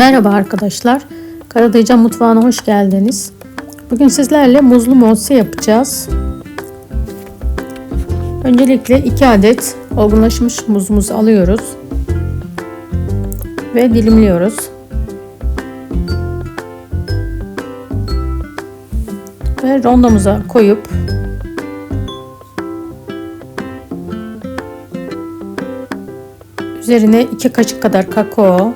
Merhaba arkadaşlar. Karadayıcan mutfağına hoş geldiniz. Bugün sizlerle muzlu mozze yapacağız. Öncelikle 2 adet olgunlaşmış muzumuzu alıyoruz. Ve dilimliyoruz. Ve rondomuza koyup üzerine 2 kaşık kadar kakao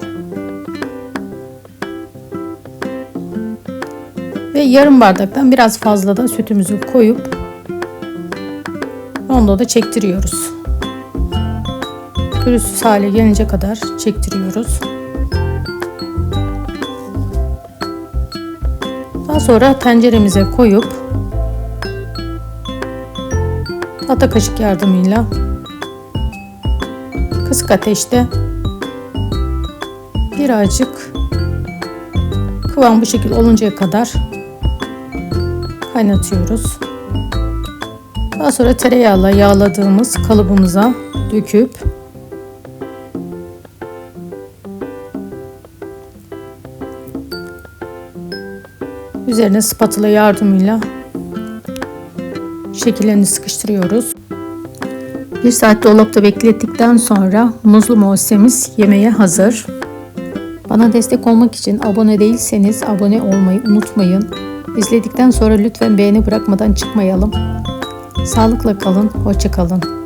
Ve yarım bardaktan biraz fazla da sütümüzü koyup onda da çektiriyoruz. Pürüzsüz hale gelince kadar çektiriyoruz. Daha sonra tenceremize koyup tahta kaşık yardımıyla kısık ateşte birazcık kıvam bu şekil oluncaya kadar kaynatıyoruz. Daha sonra tereyağla yağladığımız kalıbımıza döküp üzerine spatula yardımıyla şekillerini sıkıştırıyoruz. Bir saat dolapta beklettikten sonra muzlu mozzemiz yemeğe hazır. Bana destek olmak için abone değilseniz abone olmayı unutmayın. İzledikten sonra lütfen beğeni bırakmadan çıkmayalım. Sağlıkla kalın, hoşça kalın.